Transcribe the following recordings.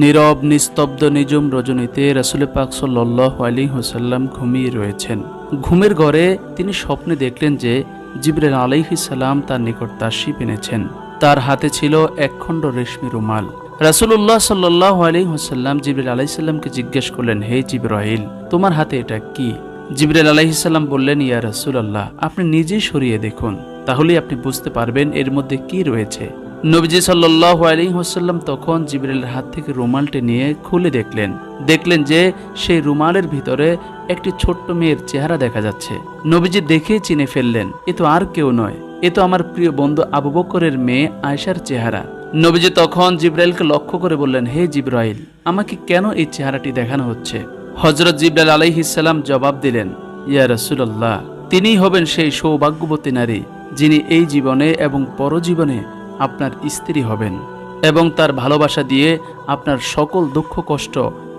নীরব, নিস্তব্ধ নিজুম রজনীতে রাসুল পাক সাল্লাহ হোসাল্লাম ঘুমিয়ে রয়েছেন। ঘুমের ঘরে তিনি স্বপ্নে দেখলেন যে জিবরেল আলাইহিসাল্লাম তার নিকট তাসি এনেছেন তার হাতে ছিল একখণ্ড রেশমি রুমাল। রাসুল্লাহ সাল্লাহ আলী হোসাল্লাম জিবরেল আলাইসাল্লামকে জিজ্ঞেস করলেন, হে জিব্রাহিল তোমার হাতে এটা কি? জিবরেল আলাইহিসাল্লাম বললেন, ইয়া রাসুল আল্লাহ আপনি নিজেই সরিয়ে দেখুন। তাহলেই আপনি বুঝতে পারবেন এর মধ্যে কি রয়েছে। নবীজি সাল্লাহ আলী হোসাল্লাম তখন জিবরেলের হাত থেকে রুমালটি নিয়ে খুলে দেখলেন। দেখলেন যে সেই রুমালের ভিতরে একটি ছোট্ট মেয়ের চেহারা দেখা যাচ্ছে। নবীজি দেখে চিনে ফেললেন, এ তো আর কেউ নয়, এ তো আমার প্রিয় বন্ধু আবু বকরের মেয়ে আয়সার চেহারা। নবীজি তখন জিব্রাইলকে লক্ষ্য করে বললেন, হে জিব্রাইল, আমাকে কেন এই চেহারাটি দেখানো হচ্ছে? হজরত জিব্রাইল আলাইহিসাল্লাম জবাব দিলেন, ইয়া রসুল্লাহ তিনিই হবেন সেই সৌভাগ্যবতী নারী, যিনি এই জীবনে এবং পরজীবনে আপনার স্ত্রী হবেন এবং তার ভালোবাসা দিয়ে আপনার সকল দুঃখ, কষ্ট,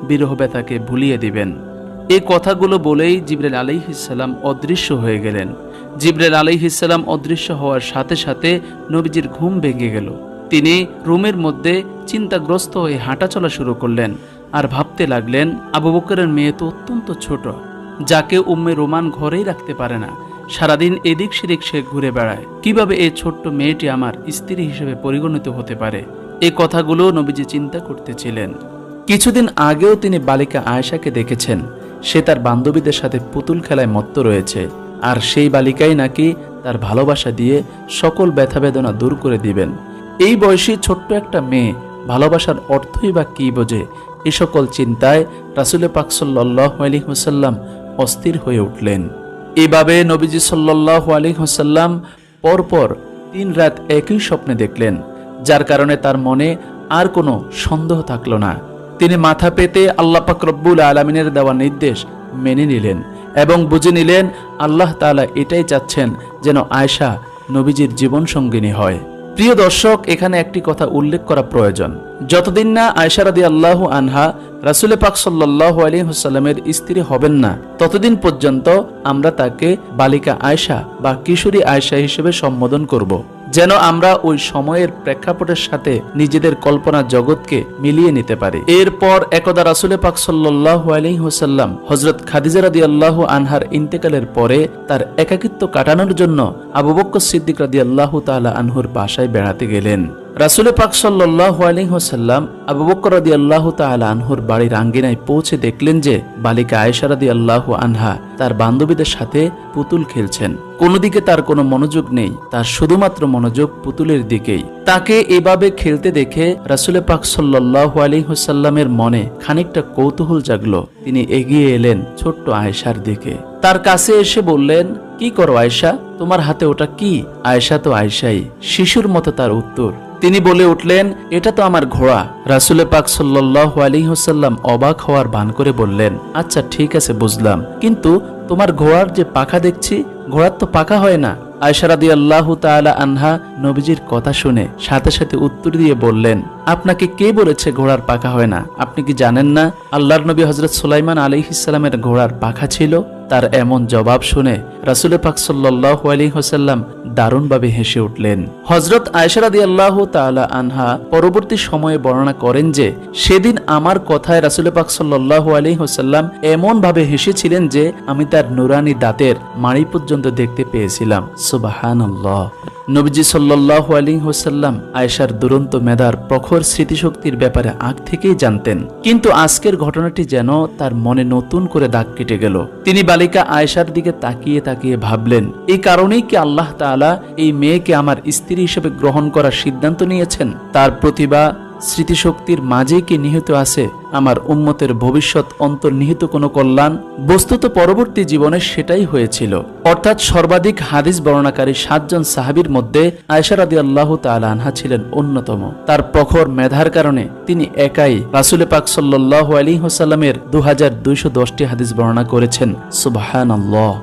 বিরহ ব্যথাকে ভুলিয়ে দিবেন। এই কথাগুলো বলেই জিব্রাইল আলাইহিসাল্লাম অদৃশ্য হয়ে গেলেন। জিব্রাইল আলাইহিসাল্লাম অদৃশ্য হওয়ার সাথে সাথে নবীজির ঘুম ভেঙে গেল। তিনি রুমের মধ্যে চিন্তাগ্রস্ত হয়ে হাঁটা চলা শুরু করলেন আর ভাবতে লাগলেন, আবু বকরের মেয়ে তো অত্যন্ত ছোট, যাকে উম্মে রোমান ঘরেই রাখতে পারে না। সারাদিন এদিক সেদিক সে ঘুরে বেড়ায়। কীভাবে এই ছোট্ট মেয়েটি আমার স্ত্রী হিসেবে পরিগণিত হতে পারে? এ কথাগুলো নবীজি চিন্তা করতেছিলেন। কিছুদিন আগেও তিনি বালিকা আয়েশাকে দেখেছেন। সে তার বান্ধবীদের সাথে পুতুল খেলায় মত্ত রয়েছে। আর সেই বালিকাই নাকি তার ভালোবাসা দিয়ে সকল ব্যথা বেদনা দূর করে দিবেন। এই বয়সী ছোট্ট একটা মেয়ে ভালোবাসার অর্থই বা কি বোঝে? এ সকল চিন্তায় রাসুলে পাক সাল্লাহ আলী হোসাল্লাম অস্থির হয়ে উঠলেন। এভাবে নবীজি সাল্লাহ আলী হোসাল্লাম পরপর তিন রাত একই স্বপ্নে দেখলেন, যার কারণে তার মনে আর কোনো সন্দেহ থাকল না। তিনি মাথা পেতে আল্লাহ পাক রব্বুল আলমিনের দেওয়া নির্দেশ মেনে নিলেন এবং বুঝে নিলেন, আল্লাহ তালা এটাই চাচ্ছেন যেন আয়সা নবীজির জীবন সঙ্গিনী হয়। প্রিয় দর্শক, এখানে একটি কথা উল্লেখ করা প্রয়োজন যতদিন না আয়সা রাদি আল্লাহ আনহা রাসুল পাক সাল্লাহ আলী হুসাল্লামের স্ত্রী হবেন না, ততদিন পর্যন্ত আমরা তাকে বালিকা আয়সা বা কিশোরী আয়সা হিসেবে সম্বোধন করব। যেন আমরা ওই সময়ের প্রেক্ষাপটের সাথে নিজেদের কল্পনা জগৎকে মিলিয়ে নিতে পারি। এরপর একদা রাসুলে পাক সাল্লাহ আলী হজরত খাদিজা রাদি আল্লাহ আনহার ইন্তেকালের পরে তার একাকিত্ব কাটানোর জন্য আবু বক্কর সিদ্দিক রাদি আল্লাহ তালা আনহুর বাসায় বেড়াতে গেলেন। রাসুল পাক সাল্লাহ আলহিহসাল্লাম আবু বকর রাদি আল্লাহ তালা আনহুর বাড়ির আঙ্গিনায় পৌঁছে দেখলেন যে বালিকা আয়েশা রাদি আল্লাহ আনহা তার বান্ধবীদের সাথে পুতুল খেলছেন। কোনো দিকে তার কোনো মনোযোগ নেই, তার শুধুমাত্র মনোযোগ পুতুলের দিকেই। তাকে এভাবে খেলতে দেখে রাসুলে পাক সাল্লাহ আলিহসাল্লামের মনে খানিকটা কৌতূহল জাগলো। তিনি এগিয়ে এলেন ছোট্ট আয়েশার দিকে। তার কাছে এসে বললেন, কি করো আয়েশা? তোমার হাতে ওটা কি? আয়েশা তো আয়েশাই, শিশুর মতো তার উত্তর। তিনি বলে উঠলেন, এটা তো আমার ঘোড়া। রাসুলে পাক সাল্লাহ আলিহসাল্লাম অবাক হওয়ার ভান করে বললেন আচ্ছা ঠিক আছে, বুঝলাম। কিন্তু তোমার ঘোড়ার যে পাখা দেখছি, ঘোড়ার তো পাখা হয় না। আয়সারাদি আল্লাহ তালা আনহা নবীজির কথা শুনে সাথে সাথে উত্তর দিয়ে বললেন আপনাকে কে বলেছে ঘোড়ার পাখা হয় না? আপনি কি জানেন না আল্লাহর নবী হজরত সুলাইমান আলী ঘোড়ার পাখা ছিল? তার এমন জবাব শুনে রাসুল পাক সাল্লাহ আলী হোসাল্লাম দারুণভাবে হেসে উঠলেন। হজরত আয়সারাদি আল্লাহ তালা আনহা পরবর্তী সময়ে বর্ণনা করেন যে, সেদিন আমার কথায় রাসুল পাক সাল্লাহ আলী হোসাল্লাম এমনভাবে হেসেছিলেন যে, আমি তার নুরানি দাঁতের মাড়ি পর্যন্ত দেখতে পেয়েছিলাম। সুবাহান নবীজি সাল্লাহ আলী হোসাল্লাম আয়েশার দুরন্ত মেধার প্রখর স্মৃতিশক্তির ব্যাপারে আগ থেকেই জানতেন। কিন্তু আজকের ঘটনাটি যেন তার মনে নতুন করে দাগ কেটে গেল। তিনি বালিকা আয়েশার দিকে তাকিয়ে তাকিয়ে ভাবলেন, এই কারণেই কি আল্লাহ তালা এই মেয়েকে আমার স্ত্রী হিসেবে গ্রহণ করার সিদ্ধান্ত নিয়েছেন? তার প্রতিভা স্মৃতিশক্তির মাঝেই কি নিহিত আছে আমার উম্মতের ভবিষ্যৎ অন্তর্নিহিত কোনো কল্যাণ? বস্তুত পরবর্তী জীবনে সেটাই হয়েছিল। অর্থাৎ সর্বাধিক হাদিস বর্ণনাকারী সাতজন সাহাবির মধ্যে আয়সারাদি আল্লাহ আনহা ছিলেন অন্যতম। তার প্রখর মেধার কারণে তিনি একাই রাসুল পাক সাল্লাহ আলী হোসাল্লামের দু হাজার দুইশো দশটি হাদিস বর্ণনা করেছেন। সুবাহান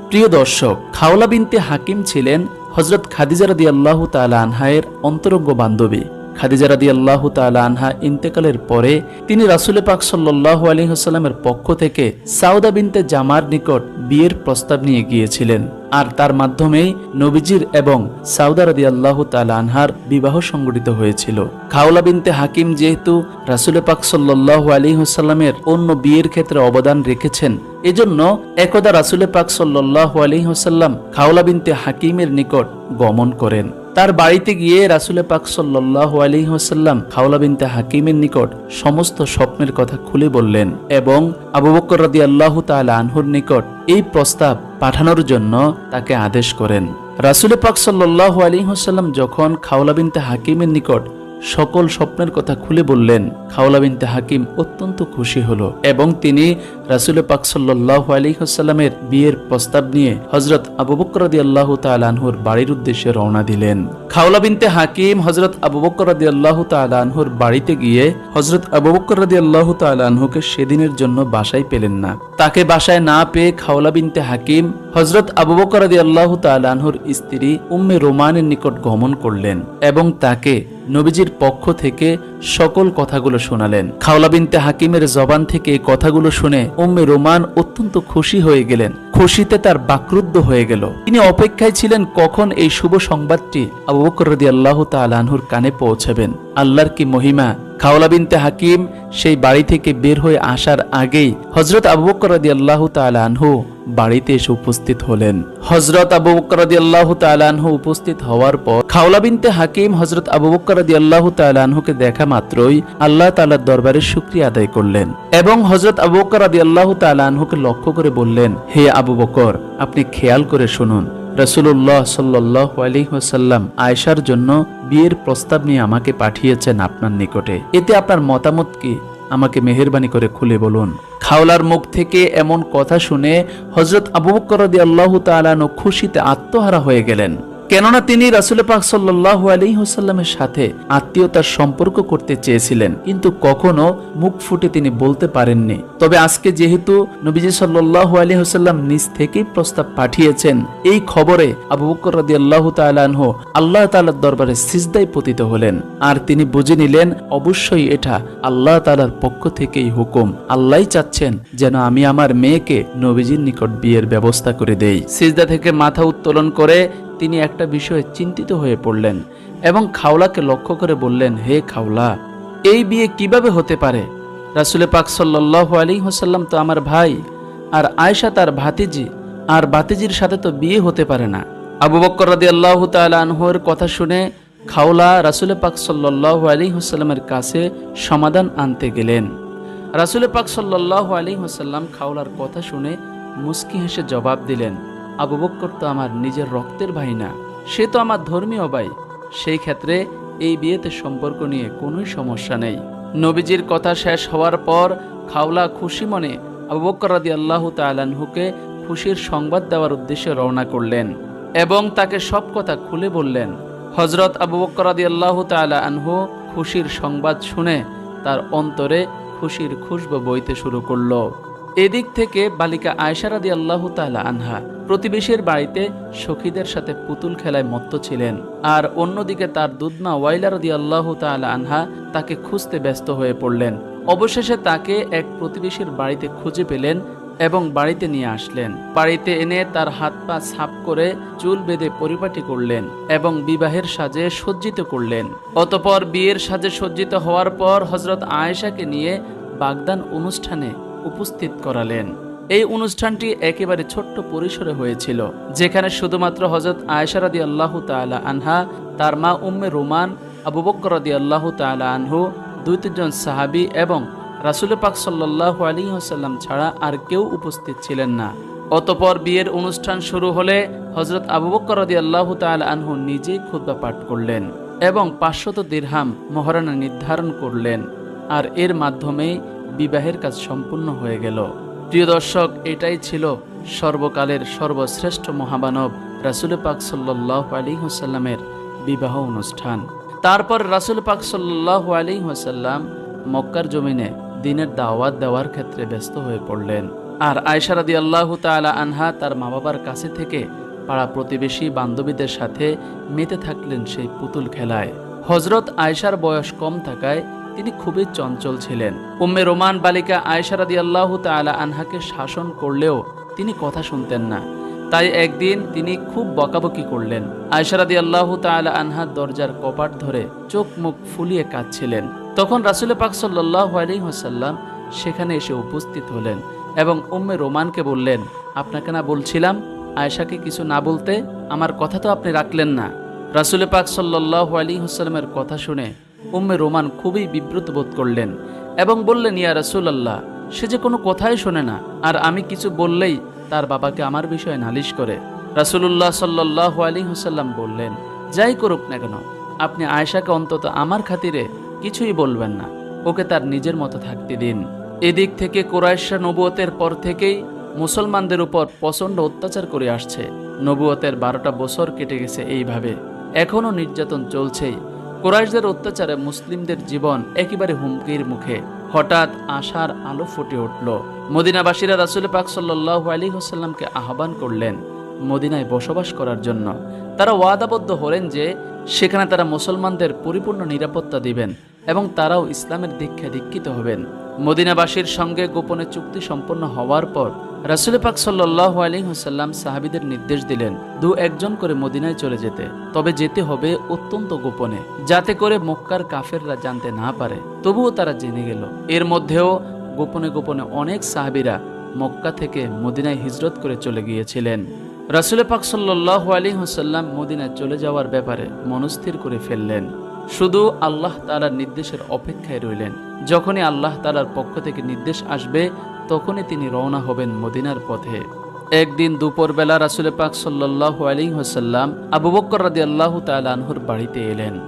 প্রিয় দর্শক, খাওলা বিনতে হাকিম ছিলেন হজরত খাদিজা রাদি আল্লাহ তালা আনহায়ের অন্তরঙ্গ বান্ধবী। খাদিজা রাদি আল্লাহ তালা আনহা ইন্তেকালের পরে তিনি রাসুল পাক সাল্লাহ আলী হাসাল্লামের পক্ষ থেকে সাউদা বিনতে জামার নিকট বিয়ের প্রস্তাব নিয়ে গিয়েছিলেন। আর তার মাধ্যমেই নবীজির এবং সাউদা রাদি আল্লাহ আনহার বিবাহ সংগঠিত হয়েছিল। খাওলা বিনতে হাকিম যেহেতু রাসুল পাক সাল্লাহ আলী হাসাল্লামের অন্য বিয়ের ক্ষেত্রে অবদান রেখেছেন, এজন্য একদা রাসুল পাক সাল্লাহ আলী হাসাল্লাম খাওলা বিনতে হাকিমের নিকট গমন করেন। তার বাড়িতে গিয়ে রাসুলে পাক সাল্লাহ আলী হাসাল্লাম খাওলা বিনতে হাকিমের নিকট সমস্ত স্বপ্নের কথা খুলে বললেন এবং আবু বকর রাদি আল্লাহ তাল আনহুর নিকট এই প্রস্তাব পাঠানোর জন্য তাকে আদেশ করেন। রাসুলে পাক সাল্লাহ আলী হাসাল্লাম যখন খাওলা বিনতে হাকিমের নিকট সকল স্বপ্নের কথা খুলে বললেন। খাওলা বিনতে হাকিম অত্যন্ত খুশি হলো এবং তিনি রাসুল পাক সাল্লাহ আলিহাসাল্লামের বিয়ের প্রস্তাব নিয়ে হজরত আবু বকরাদি আল্লাহ তালানহুর বাড়ির উদ্দেশ্যে রওনা দিলেন। খাওলা বিনতে হাকিম হজরত আবু বকরাদি আল্লাহ তালানহুর বাড়িতে গিয়ে হজরত আবু বকরাদি আল্লাহ তালানহুকে সেদিনের জন্য বাসায় পেলেন না। তাকে বাসায় না পেয়ে খাওলা বিনতে হাকিম হজরত আবু বকরাদি আল্লাহ তালানহুর স্ত্রী উম্মে রোমানের নিকট গমন করলেন এবং তাকে নবীজির পক্ষ থেকে সকল কথাগুলো শোনালেন। খাওলা বিনতে হাকিমের জবান থেকে কথাগুলো শুনে উম্মে রোমান অত্যন্ত খুশি হয়ে গেলেন। খুশিতে তার বাকরুদ্ধ হয়ে গেল। তিনি অপেক্ষায় ছিলেন কখন এই শুভ সংবাদটি আবু বকর রদি আল্লাহ তালানহুর কানে পৌঁছাবেন। আল্লাহর কি মহিমা? খাওলা বিনতে হাকিম সেই বাড়ি থেকে বের হয়ে আসার আগেই হজরত আবু বকর রদি আল্লাহ তালানহু বাড়িতে এসে উপস্থিত হলেন। হজরত আবু বকর রদি আল্লাহ তালানহু উপস্থিত হওয়ার পর খাওলা বিনতে হাকিম হজরত আবু বকর রদি আল্লাহ তালানহুকে দেখা মাত্রই আল্লাহ তালার দরবারে শুক্রিয়া আদায় করলেন এবং হজরত আবু বকর রদি আল্লাহ তালানহুকে লক্ষ্য করে বললেন, হে আবু বকর, আপনি খেয়াল করে শুনুন। রসুল্লাহ সাল্লাহ আলী ওসাল্লাম আয়সার জন্য বিয়ের প্রস্তাব নিয়ে আমাকে পাঠিয়েছেন আপনার নিকটে। এতে আপনার মতামত কি? আমাকে মেহরবানি করে খুলে বলুন। খাওলার মুখ থেকে এমন কথা শুনে হজরত আবু বকর রদি আল্লাহ তালানো খুশিতে আত্মহারা হয়ে গেলেন। কেননা তিনি রাসুল পাক সাল্লাহ আলী হোসাল্লামের সাথে আত্মীয়তার সম্পর্ক করতে চেয়েছিলেন। কিন্তু কখনো মুখ ফুটে তিনি বলতে পারেননি। তবে আজকে যেহেতু নবীজি সাল্লাহ আলী হোসাল্লাম নিজ থেকেই প্রস্তাব পাঠিয়েছেন, এই খবরে আবু বকর রাদি আল্লাহ তালাহ আল্লাহ তালার দরবারে সিজদাই পতিত হলেন। আর তিনি বুঝে নিলেন, অবশ্যই এটা আল্লাহ তালার পক্ষ থেকেই হুকুম। আল্লাহ চাচ্ছেন যেন আমি আমার মেয়েকে নবীজির নিকট বিয়ের ব্যবস্থা করে দেই। সিজদা থেকে মাথা উত্তোলন করে তিনি একটা বিষয়ে চিন্তিত হয়ে পড়লেন এবং খাওলাকে লক্ষ্য করে বললেন, হে খাওলা, এই বিয়ে কীভাবে হতে পারে? রাসুলে পাক সাল্লাহ আলী হোসাল্লাম তো আমার ভাই, আর আয়সা তার ভাতিজি, আর ভাতিজির সাথে তো বিয়ে হতে পারে না। আবু বক্কর রাদি আল্লাহ তালহর কথা শুনে খাওলা রাসুলে পাক সাল্লাহ আলী হোসাল্লামের কাছে সমাধান আনতে গেলেন। রাসুলে পাক সাল্লাহ আলী হোসাল্লাম খাওলার কথা শুনে মুস্কি হেসে জবাব দিলেন আবু বক্কর তো আমার নিজের রক্তের ভাই না, সে তো আমার ধর্মীয় ভাই। সেই ক্ষেত্রে এই বিয়েতে সম্পর্ক নিয়ে কোনোই সমস্যা নেই। নবীজির কথা শেষ হওয়ার পর খাওলা খুশি মনে আবু বক্কর রাদি আল্লাহ তালানহুকে খুশির সংবাদ দেওয়ার উদ্দেশ্যে রওনা করলেন এবং তাকে সব কথা খুলে বললেন। হজরত আবু বক্কর রাদি আল্লাহ তালা আনহু খুশির সংবাদ শুনে তার অন্তরে খুশির খুশবু বইতে শুরু করল। এদিক থেকে বালিকা আয়সারাদি আল্লাহ তালা আনহা প্রতিবেশীর বাড়িতে সখীদের সাথে পুতুল খেলায় মত্ত ছিলেন। আর অন্যদিকে তার দুধমা ওয়াইলারদি আল্লাহ তালা আনহা তাকে খুঁজতে ব্যস্ত হয়ে পড়লেন। অবশেষে তাকে এক প্রতিবেশীর বাড়িতে খুঁজে পেলেন এবং বাড়িতে নিয়ে আসলেন। বাড়িতে এনে তার হাত পা ছাপ করে চুল বেঁধে পরিপাটি করলেন এবং বিবাহের সাজে সজ্জিত করলেন। অতপর বিয়ের সাজে সজ্জিত হওয়ার পর হজরত আয়েশাকে নিয়ে বাগদান অনুষ্ঠানে উপস্থিত করালেন। এই অনুষ্ঠানটি একেবারে ছোট্ট পরিসরে হয়েছিল, যেখানে শুধুমাত্র হজরত আয়সারাদি আল্লাহ তালা আনহা, তার মা উম্মে রোমান, আবু বকরদি আল্লাহ তালা আনহু, দুই তিনজন সাহাবি এবং রাসুল পাক সাল্লাহ আলী আসাল্লাম ছাড়া আর কেউ উপস্থিত ছিলেন না। অতপর বিয়ের অনুষ্ঠান শুরু হলে হজরত আবু বকরদি আল্লাহ তাল আনহু নিজেই খুদ্া পাঠ করলেন এবং পাঁচশত দীর্হাম মহারানা নির্ধারণ করলেন। আর এর মাধ্যমেই বিবাহের কাজ সম্পূর্ণ হয়ে গেল। প্রিয় দর্শক, এটাই ছিল সর্বকালের সর্বশ্রেষ্ঠ মহামানব রাসুল পাক সাল্লাহ আলী হুসাল্লামের বিবাহ অনুষ্ঠান। তারপর রাসুল পাক সাল্লাহ আলী হুসাল্লাম মক্কার জমিনে দিনের দাওয়াত দেওয়ার ক্ষেত্রে ব্যস্ত হয়ে পড়লেন। আর আয়সারাদি আল্লাহ তালা আনহা তার মা বাবার কাছে থেকে পাড়া প্রতিবেশী বান্ধবীদের সাথে মেতে থাকলেন সেই পুতুল খেলায়। হজরত আয়সার বয়স কম থাকায় তিনি খুবই চঞ্চল ছিলেন। উম্মে রোমান বালিকা আয়সা রাদি আল্লাহ তালা আনহাকে শাসন করলেও তিনি কথা শুনতেন না। তাই একদিন তিনি খুব বকাবকি করলেন। আয়সারাদি আল্লাহ তালা আনহার দরজার কপাট ধরে চোখ মুখ ফুলিয়ে কাঁদছিলেন। তখন রাসুল পাক সাল্লাহ আলী হাসাল্লাম সেখানে এসে উপস্থিত হলেন এবং উম্মে রোমানকে বললেন, আপনাকে না বলছিলাম আয়সাকে কিছু না বলতে? আমার কথা তো আপনি রাখলেন না। রাসুল পাক সাল্লাহ আলী হাসাল্লামের কথা শুনে উম্মে রোমান খুবই বিব্রত বোধ করলেন এবং বললেন, ইয়া রাসুলাল্লাহ, সে যে কোনো কথাই শোনে না, আর আমি কিছু বললেই তার বাবাকে আমার বিষয়ে নালিশ করে। রাসুলুল্লাহ সাল্লাহ আলী হুসাল্লাম বললেন, যাই করুক না কেন, আপনি আয়সাকে অন্তত আমার খাতিরে কিছুই বলবেন না, ওকে তার নিজের মতো থাকতে দিন। এদিক থেকে কোরাইশা নবুয়তের পর থেকেই মুসলমানদের উপর প্রচণ্ড অত্যাচার করে আসছে। নবুয়তের বারোটা বছর কেটে গেছে এইভাবে। এখনও নির্যাতন চলছেই। কোরাইশদের অত্যাচারে মুসলিমদের জীবন একেবারে হুমকির মুখে। হঠাৎ আশার আলো ফুটে উঠল। মদিনাবাসীরা রাসুল পাক সাল্লাহ আলী হোসাল্লামকে আহ্বান করলেন মদিনায় বসবাস করার জন্য। তারা ওয়াদাবদ্ধ হলেন যে সেখানে তারা মুসলমানদের পরিপূর্ণ নিরাপত্তা দিবেন এবং তারাও ইসলামের দীক্ষা দীক্ষিত হবেন। মদিনাবাসীর সঙ্গে গোপনে চুক্তি সম্পন্ন হওয়ার পর রাসুল পাক সাল্লাহ আলী হোসাল্লাম সাহাবিদের নির্দেশ দিলেন, দু একজন করে মদিনায় চলে যেতে। তবে যেতে হবে অত্যন্ত গোপনে, যাতে করে মক্কার কাফেররা জানতে না পারে। তবুও তারা জেনে গেল। এর মধ্যেও গোপনে গোপনে অনেক সাহাবিরা মক্কা থেকে মদিনায় হিজরত করে চলে গিয়েছিলেন। রাসুল পাক সাল্লাহ আলী হুসাল্লাম মদিনায় চলে যাওয়ার ব্যাপারে মনস্থির করে ফেললেন। শুধু আল্লাহ তালার নির্দেশের অপেক্ষায় রইলেন। যখনই আল্লাহ তালার পক্ষ থেকে নির্দেশ আসবে তখনই তিনি রওনা হবেন মদিনার পথে। একদিন দুপুরবেলা রাসুল পাক সাল্লাহ আলী হোসাল্লাম আবু বক্কর রাদি আল্লাহ তালানহুর বাড়িতে এলেন।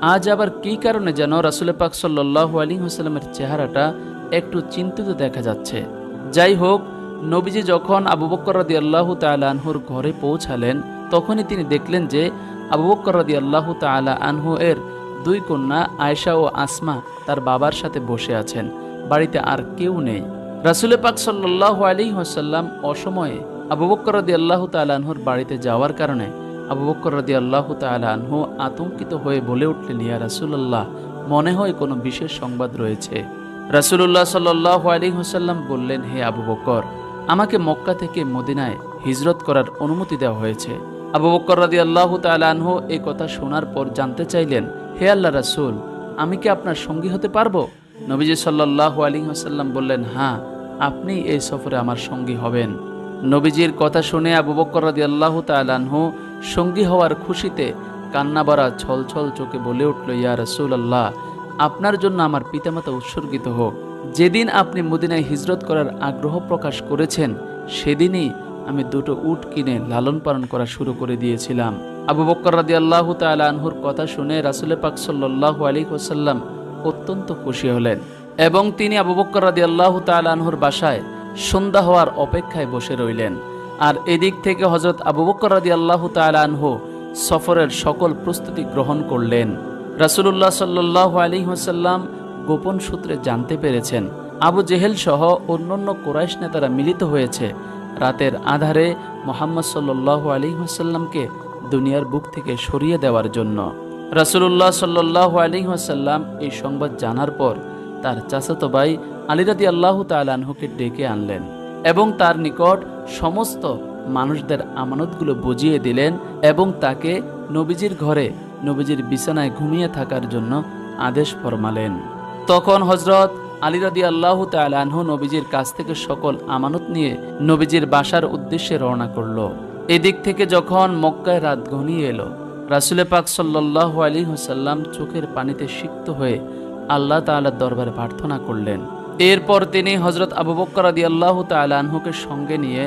আজ আবার কী কারণে যেন রাসুল পাক সাল্লাহ আলী হোসাল্লামের চেহারাটা একটু চিন্তিত দেখা যাচ্ছে। যাই হোক, নবীজি যখন আবু বক্কর রাদি আল্লাহ তালানহুর ঘরে পৌঁছালেন, তখনই তিনি দেখলেন যে আবু বক্কর রাদি আল্লাহ তালা আনহু এর দুই কন্যা আয়সা ও আসমা তার বাবার সাথে বসে আছেন। বাড়িতে আর কেউ নেই। রাসুল পাক সাল্লাহ আলী হাসাল্লাম অসময়ে আবু বক্কর রাদি আল্লাহ তালানহুর বাড়িতে যাওয়ার কারণে আবু বক্কর রাদি আল্লাহ তালানহু আতঙ্কিত হয়ে বলে উঠলেন, ইয়া রাসুল্লাহ মনে হয় কোনো বিশেষ সংবাদ রয়েছে? রাসুল্লাহ সাল্লাহ আলী হাসাল্লাম বললেন, হে আবু বক্কর আমাকে মক্কা থেকে মদিনায় হিজরত করার অনুমতি দেওয়া হয়েছে। আবু বক্কর রাদি আল্লাহ তালানহু এই কথা শোনার পর জানতে চাইলেন, হে আল্লাহ রাসুল, আমি কি আপনার সঙ্গী হতে পারব? নবীজি সাল্লাহ আলী হাসাল্লাম বললেন হ্যাঁ আপনি এই সফরে আমার সঙ্গী হবেন। নবীজির কথা শুনে আবু বক্কর রাদি আল্লাহ তালানহু সঙ্গী হওয়ার খুশিতে কান্না ভরা ছলছল চোখে বলে উঠল, ইয়া রসুল আল্লাহ আপনার জন্য আমার পিতামাতা উৎসর্গিত হোক। যেদিন আপনি মদিনায় হিজরত করার আগ্রহ প্রকাশ করেছেন, সেদিনই আমি দুটো উট কিনে লালন পালন করা শুরু করে দিয়েছিলাম। আবু বক্কর রাদি আল্লাহ আনহুর কথা শুনে রাসুল পাক সাল্লাহ আলী ওসাল্লাম অত্যন্ত খুশি হলেন এবং তিনি আবু বক্কর রাদি আল্লাহ আনহুর বাসায় সন্ধ্যা হওয়ার অপেক্ষায় বসে রইলেন। আর এদিক থেকে হজরত আবু বক্কর রাদি আল্লাহ আনহু সফরের সকল প্রস্তুতি গ্রহণ করলেন। রাসুলুল্লাহ সাল্লাহ আলী হোসাল্লাম গোপন সূত্রে জানতে পেরেছেন, আবু জেহেল সহ অন্যান্য কোরাইশ নেতারা মিলিত হয়েছে। রাতের আধারে মোহাম্মদ সাল্লাহ আলী হাসাল্লামকে দুনিয়ার বুক থেকে সরিয়ে দেওয়ার জন্য। রাসুলুল্লাহ সাল্লাহ আলী হাসাল্লাম এই সংবাদ জানার পর তার চাচাতো ভাই আলিরাদি আল্লাহ তালানহুকে ডেকে আনলেন এবং তার নিকট সমস্ত মানুষদের আমানতগুলো বুঝিয়ে দিলেন এবং তাকে নবীজির ঘরে, নবীজির বিছানায় ঘুমিয়ে থাকার জন্য আদেশ ফরমালেন। তখন হজরত আলিরাদি আল্লাহ তালাহু নবীজির কাছ থেকে সকল আমানত নিয়ে নবীজির বাসার উদ্দেশ্যে রওনা করল। এদিক থেকে যখন মক্কায় রাত ঘনিয়ে এলো রাসুলে পাক সাল্লাহ আলী হুসাল্লাম চোখের পানিতে সিক্ত হয়ে আল্লাহ তাল্লার দরবারে প্রার্থনা করলেন। এরপর তিনি হজরত আবু বক্কর আদি আল্লাহ তালাহুকে সঙ্গে নিয়ে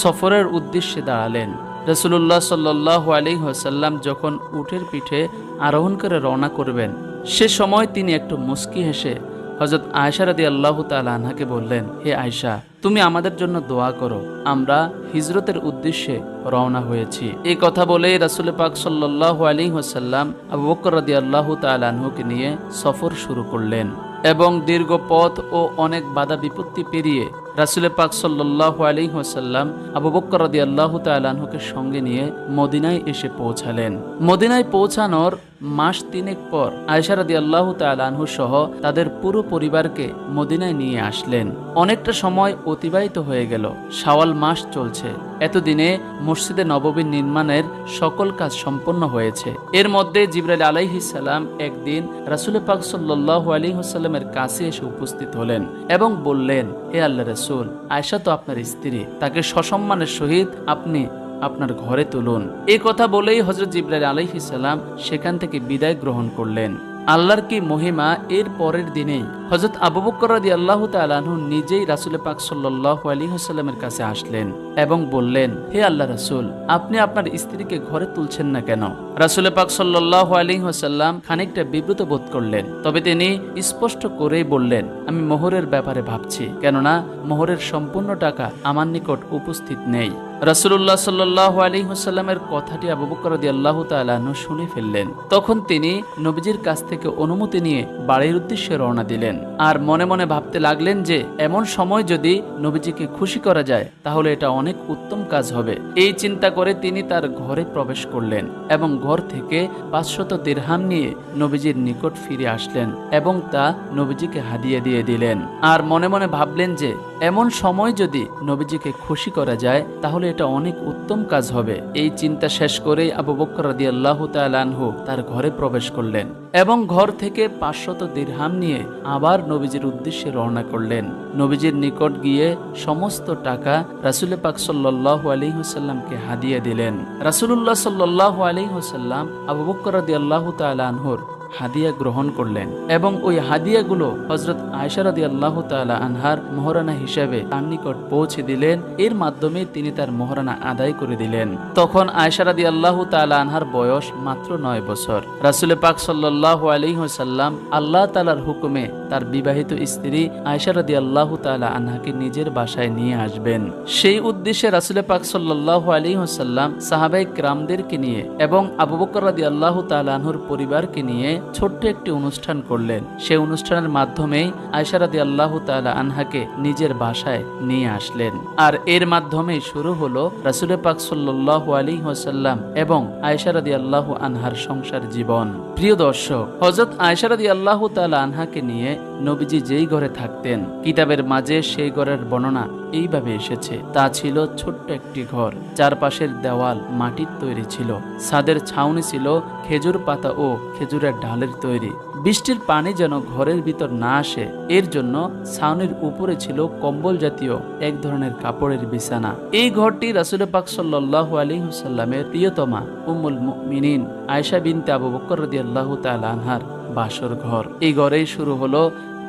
সফরের উদ্দেশ্যে দাঁড়ালেন। রসুল্লাহ সাল্লাহ আলী হাসাল্লাম যখন উঠের পিঠে আরোহণ করে রওনা করবেন, সে সময় তিনি একটু মুস্কি হেসে হজরত আয়সা রাদি আল্লাহ তালাহাকে বললেন, হে আয়সা তুমি আমাদের জন্য দোয়া করো। আমরা হিজরতের উদ্দেশ্যে রওনা হয়েছি। এই কথা বলে রাসুল পাক সাল্লাহ আলী হাসাল্লাম আবু বকর রাদি আল্লাহ তালাহুকে নিয়ে সফর শুরু করলেন এবং দীর্ঘ পথ ও অনেক বাধা বিপত্তি পেরিয়ে রাসুল পাক সাল্লাহ আলী হাসাল্লাম আবু বক্কর রাদি আল্লাহ তালাহুকে সঙ্গে নিয়ে মদিনায় এসে পৌঁছালেন। মদিনায় পৌঁছানোর মাস তিনেক পর আয়সা রাদি আল্লাহ তালানহু সহ তাদের পুরো পরিবারকে মদিনায় নিয়ে আসলেন। অনেকটা সময় অতিবাহিত হয়ে গেল। শাওয়াল মাস চলছে। এতদিনে মসজিদে নববীর নির্মাণের সকল কাজ সম্পন্ন হয়েছে। এর মধ্যে জিব্রাইল আলাইহিসাল্লাম একদিন রাসুল পাক সাল্লাহ আলিহাস্লামের কাছে এসে উপস্থিত হলেন এবং বললেন, হে আল্লাহ রসুল আয়সা তো আপনার স্ত্রী। তাকে সসম্মানের সহিত আপনি আপনার ঘরে তুলুন। এই কথা বলেই হজরত জিব্রাইল আলাইহিসাল্লাম সেখান থেকে বিদায় গ্রহণ করলেন। আল্লাহর কি মহিমা, এর পরের দিনেই। হজরত আবু বকর আল্লাহ তালাহু নিজেই রাসুল পাক সাল্লাহ আলী হাসাল্লামের কাছে আসলেন এবং বললেন, হে আল্লাহ রাসুল, আপনি আপনার স্ত্রীকে ঘরে তুলছেন না কেন? রাসুল পাক সাল্লাহ আলী হাসাল্লাম খানিকটা বিব্রত বোধ করলেন। তবে তিনি স্পষ্ট করেই বললেন, আমি মোহরের ব্যাপারে ভাবছি, কেননা মোহরের সম্পূর্ণ টাকা আমার নিকট উপস্থিত নেই। রাসুল্লাহ সাল্লাহ আলী হুসাল্লামের কথাটি আবু বকর রাদি আল্লাহ তালাহু শুনে ফেললেন। তখন তিনি নবীজির কাছ থেকে অনুমতি নিয়ে বাড়ির উদ্দেশ্যে রওনা দিলেন। আর মনে মনে ভাবতে লাগলেন যে, এমন সময় যদি নবীজিকে খুশি করা যায়, তাহলে এটা অনেক উত্তম কাজ হবে। এই চিন্তা করে তিনি তার ঘরে প্রবেশ করলেন এবং ঘর থেকে পাঁচশত দীর্হাম নিয়ে নবীজির নিকট ফিরে আসলেন এবং তা নবীজিকে হাদিয়ে দিয়ে দিলেন। আর মনে মনে ভাবলেন যে, এমন সময় যদি নবীজিকে খুশি করা যায়, তাহলে এটা অনেক উত্তম কাজ হবে। এই চিন্তা শেষ করেই আবু বকর রাদি আল্লাহ তালানহু তার ঘরে প্রবেশ করলেন এবং ঘর থেকে পাঁচশত দীর্হাম নিয়ে আবার নবীজির উদ্দেশ্যে রওনা করলেন। নবীজির নিকট গিয়ে সমস্ত টাকা রাসুল পাক সাল্লাহ আলী হুসাল্লামকে হাদিয়ে দিলেন। রাসুল্লাহ সাল্লাহ আলী হুসাল্লাম আবু বকর রাদি আল্লাহ তালানহুর হাদিয়া গ্রহণ করলেন এবং ওই হাদিয়াগুলো হজরত আয়সারদি আল্লাহ তালা আনহার মহারানা হিসেবে তার নিকট পৌঁছে দিলেন। এর মাধ্যমে তিনি তার মহারানা আদায় করে দিলেন। তখন আয়সারাদি আল্লাহ তালা আনহার বয়স মাত্র নয় বছর। রাসুল পাক সাল্লাহ আলিহাল্লাম আল্লাহ তালার হুকুমে তার বিবাহিত স্ত্রী আয়সারাদি আল্লাহ তালা আনহাকে নিজের বাসায় নিয়ে আসবেন। সেই উদ্দেশ্যে রাসুল পাক সাল্লাহ আলিহাল্লাম সাহাবাই ক্রামদেরকে নিয়ে এবং আবু বকর রাদি আল্লাহ তালাহুর পরিবারকে নিয়ে ছোট্ট একটি অনুষ্ঠান করলেন। সে অনুষ্ঠানের মাধ্যমেই আয়সারাদি আল্লাহ তালা আনহাকে নিজের বাসায় নিয়ে আসলেন। আর এর মাধ্যমে শুরু হলো রাসুল পাক সাল্লাহ আলী ওসাল্লাম এবং আয়সারাদি আল্লাহ আনহার সংসার জীবন। প্রিয় দর্শক হজরত আয়সারাদি আল্লাহ তালা আনহাকে নিয়ে নবীজি যেই ঘরে থাকতেন, কিতাবের মাঝে সেই ঘরের বর্ণনা এইভাবে এসেছে। তা ছিল ছোট্ট একটি ঘর, চারপাশের দেওয়াল মাটির তৈরি ছিল। ছাদের ছাউনি ছিল খেজুর পাতা ও খেজুরের ঢালের তৈরি। বৃষ্টির পানি যেন ঘরের ভিতর না আসে, এর জন্য ছাউনির উপরে ছিল কম্বল জাতীয় এক ধরনের কাপড়ের বিছানা। এই ঘরটি রাসুল পাক সাল্লাহ আলী হুসাল্লামের প্রিয়তমা উম্মুল মিনিন আয়সা বিনতে আবু বকর রদি আল্লাহ আনহার বাসর ঘর। এই ঘরেই শুরু হলো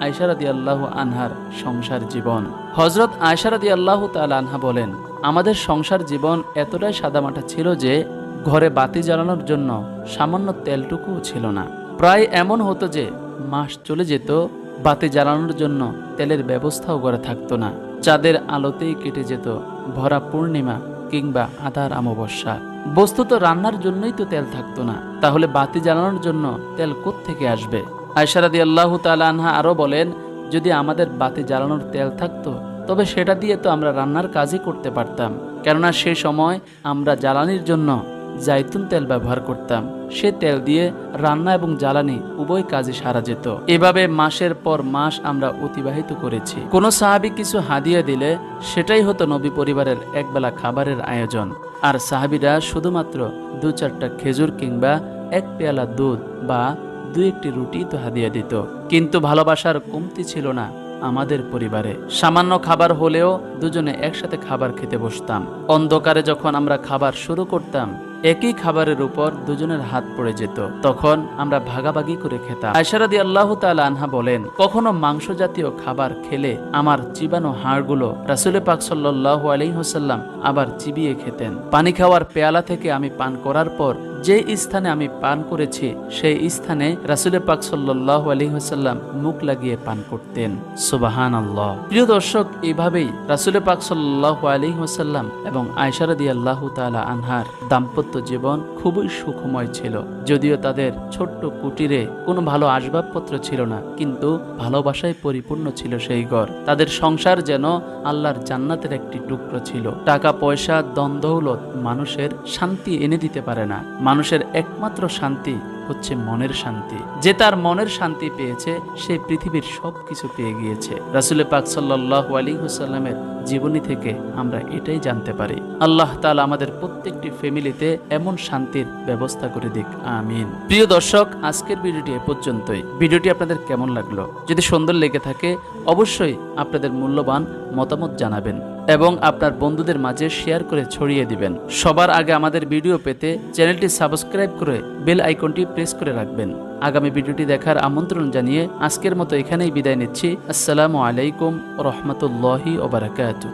আয়সারাদি আল্লাহ আনহার সংসার জীবন। হজরত আয়সারাদি আল্লাহ তাল আনহা বলেন, আমাদের সংসার জীবন এতটাই সাদামাটা ছিল যে ঘরে বাতি জ্বালানোর জন্য সামান্য তেলটুকুও ছিল না। প্রায় এমন হতো যে মাস চলে যেত, বাতি জ্বালানোর জন্য তেলের ব্যবস্থাও করে থাকতো না। চাঁদের আলোতেই কেটে যেত ভরা পূর্ণিমা কিংবা আধার অমাবস্যা। বস্তুত রান্নার জন্যই তো তেল থাকতো না। তাহলে বাতি জ্বালানোর জন্য তেল থেকে আসবে? আয়সারাদি আল্লাহ আনহা আরও বলেন, যদি আমাদের বাতি জ্বালানোর তেল থাকতো, তবে সেটা দিয়ে তো আমরা রান্নার কাজই করতে পারতাম। কেননা সে সময় আমরা জ্বালানির জন্য জাইতুন তেল ব্যবহার করতাম। সে তেল দিয়ে রান্না এবং জ্বালানি উভয় কাজে সারা যেত। এভাবে মাসের পর মাস আমরা অতিবাহিত করেছি। কোনো সাহাবি কিছু হাদিয়া দিলে সেটাই হতো নবী পরিবারের একবেলা খাবারের আয়োজন। আর সাহাবিরা শুধুমাত্র দু চারটা খেজুর কিংবা এক পেয়ালা দুধ বা দু একটি রুটি তো হাদিয়া দিত। কিন্তু ভালোবাসার কমতি ছিল না আমাদের পরিবারে। সামান্য খাবার হলেও দুজনে একসাথে খাবার খেতে বসতাম। অন্ধকারে যখন আমরা খাবার শুরু করতাম একই খাবারের উপর দুজনের হাত পড়ে যেত। তখন আমরা ভাগাভাগি করে খেতাম। আয়সারাদি আল্লাহ তাল আনহা বলেন, কখনো মাংস জাতীয় খাবার খেলে আমার চিবানো হাড়গুলো রাসুলে পাক সাল্লাহ আলী হোসাল্লাম আবার চিবিয়ে খেতেন। পানি খাওয়ার পেয়ালা থেকে আমি পান করার পর যে স্থানে আমি পান করেছি, সেই স্থানে রাসুলে পাক সাল্লাহ আলী হোসাল্লাম মুখ লাগিয়ে পান করতেন। সুবাহান আল্লাহ প্রিয় দর্শক এইভাবেই রাসুলে পাক সাল্লাহ আলী হোসাল্লাম এবং আয়সারাদি আল্লাহ তালা আনহার দাম্পত্য জীবন খুবই সুখময় ছিল। যদিও তাদের ছোট্ট কুটিরে কোনো ভালো আসবাবপত্র ছিল না, কিন্তু ভালোবাসায় পরিপূর্ণ ছিল সেই ঘর। তাদের সংসার যেন আল্লাহর জান্নাতের একটি টুকরো ছিল। টাকা, পয়সা দ্বন্দ্বৌলত মানুষের শান্তি এনে দিতে পারে না। মানুষের একমাত্র শান্তি হচ্ছে মনের শান্তি। যে তার মনের শান্তি পেয়েছে, সে পৃথিবীর সব কিছু পেয়ে গিয়েছে। রাসুল পাক সাল্লাহ আলী হুসাল্লামের জীবনী থেকে আমরা এটাই জানতে পারি। আল্লাহ তালা আমাদের প্রত্যেকটি ফ্যামিলিতে এমন শান্তির ব্যবস্থা করে দিক, আমিন। প্রিয় দর্শক, আজকের ভিডিওটি এ পর্যন্তই। ভিডিওটি আপনাদের কেমন লাগল? যদি সুন্দর লেগে থাকে অবশ্যই আপনাদের মূল্যবান মতামত জানাবেন এবং আপনার বন্ধুদের মাঝে শেয়ার করে ছড়িয়ে দিবেন। সবার আগে আমাদের ভিডিও পেতে চ্যানেলটি সাবস্ক্রাইব করে বেল আইকনটি প্রেস করে রাখবেন। আগামী ভিডিওটি দেখার আমন্ত্রণ জানিয়ে আজকের মতো এখানেই বিদায় নিচ্ছি। আসসালামু আলাইকুম রহমতুল্লাহি ওবরাকাতু